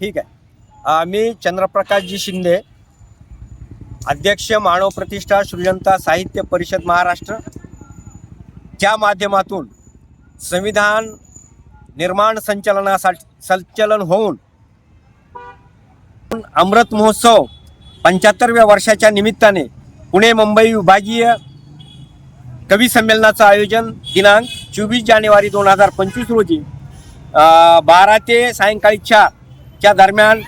ठीक आहे. मी चंद्रप्रकाशजी शिंदे अध्यक्ष मानव प्रतिष्ठा सृजनता साहित्य परिषद महाराष्ट्र च्या माध्यमातून संविधान निर्माण संचलनासाठी संचलन होऊन अमृत महोत्सव पंच्याहत्तरव्या वर्षाच्या निमित्ताने पुणे मुंबई विभागीय कवी संमेलनाचं आयोजन दिनांक चोवीस जानेवारी दोन हजार पंचवीस रोजी बारा ते सायंकाळी च्या दरम्यान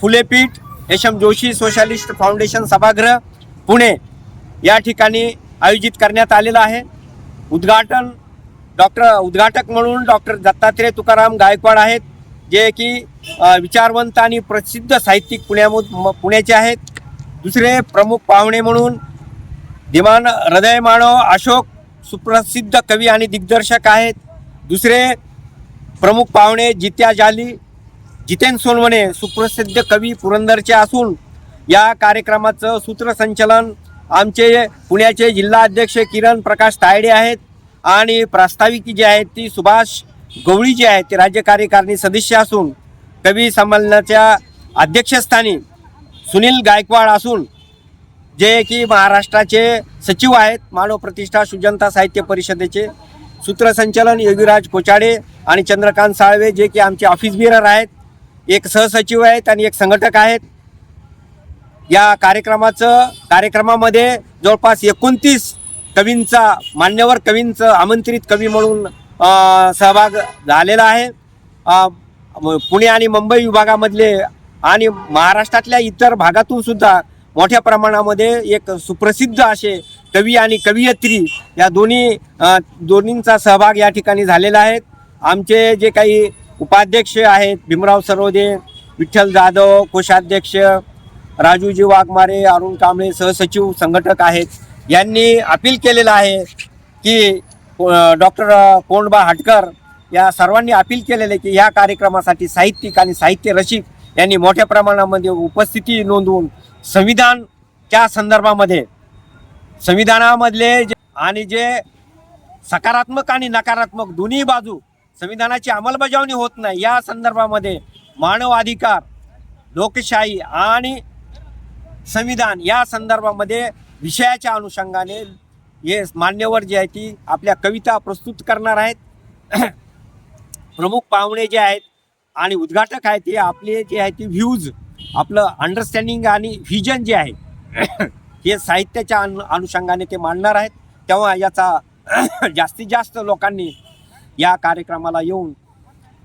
फुलेपीठ यशम जोशी सोशालिस्ट फाउंडेशन सभागृह पुणे या ठिकाणी आयोजित करण्यात आलेलं आहे. उद्घाटन डॉक्टर उद्घाटक म्हणून डॉक्टर दत्तात्रय तुकाराम गायकवाड आहेत जे की विचारवंत आणि प्रसिद्ध साहित्यिक पुण्यामु म- पुण्याचे आहेत. दुसरे प्रमुख पाहुणे म्हणून दिमान हृदय मानव अशोक सुप्रसिद्ध कवी आणि दिग्दर्शक आहेत. दुसरे प्रमुख पाहुणे जित्या जाली जितेन सोनवणे सुप्रसिद्ध कवी पुरंदरचे असून या कार्यक्रमाचं सूत्रसंचलन आमचे पुण्याचे जिल्हा अध्यक्ष किरण प्रकाश तायडे आहेत आणि प्रास्ताविक जी आहेत ती सुभाष गवळी जी आहेत ते राज्य कार्यकारिणी सदस्य असून कवी संमेलनाच्या अध्यक्षस्थानी सुनील गायकवाड असून जे की महाराष्ट्राचे सचिव आहेत मानव प्रतिष्ठा सुजनता साहित्य परिषदेचे सूत्रसंचलन योगीराज कोचाडे आणि चंद्रकांत साळवे जे की आमचे ऑफिस बिअर आहेत. एक सहसचिव आहेत आणि एक संघटक आहेत. या कार्यक्रमाचं कार्यक्रमामध्ये जवळपास एकोणतीस कवींचा मान्यवर कवींचं आमंत्रित कवी म्हणून सहभाग झालेला आहे. म- पुणे आणि मुंबई विभागामधले आणि महाराष्ट्रातल्या इतर भागातून सुद्धा मोठ्या प्रमाणामध्ये एक सुप्रसिद्ध असे कवी आणि कवयित्री या दोन्ही दोन्हींचा सहभाग या ठिकाणी झालेला आहे. आमचे जे काही उपाध्यक्ष आहेत भीमराव सरोदे विठ्ठल जाधव कोषाध्यक्ष राजूजी वाघमारे अरुण कांबळे सहसचिव संघटक आहेत. यांनी अपील केलेलं आहे की डॉक्टर कोंडबा हटकर या सर्वांनी अपील केलेलं आहे की ह्या कार्यक्रमासाठी साहित्यिक आणि साहित्य रसिक यांनी मोठ्या प्रमाणामध्ये उपस्थिती नोंदवून संविधानच्या संदर्भामध्ये संविधानामधले जे आणि जे सकारात्मक आणि नकारात्मक दोन्ही बाजू संविधानाची अंमलबजावणी होत नाही. या संदर्भामध्ये मानव अधिकार लोकशाही आणि संविधान या संदर्भामध्ये विषयाच्या अनुषंगाने हे मान्यवर जे आहे ती आपल्या कविता प्रस्तुत करणार आहेत. प्रमुख पाहुणे जे आहेत आणि उद्घाटक आहेत ते आपले जे आहे ते व्ह्यूज आपलं अंडरस्टँडिंग आणि व्हिजन जे आहे हे साहित्याच्या अनु अनुषंगाने ते मांडणार आहेत. तेव्हा याचा जास्तीत जास्त लोकांनी या कार्यक्रमाला येऊन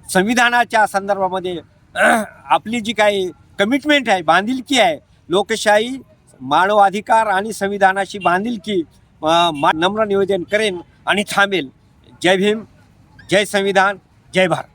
संविधानाच्या संदर्भामध्ये आपली जी काही कमिटमेंट आहे बांधिलकी आहे लोकशाही मानव अधिकार आणि संविधानाशी बांधिलकी नम्र निवेदन करेन आणि थांबेल. जय भीम जय संविधान जय भारत.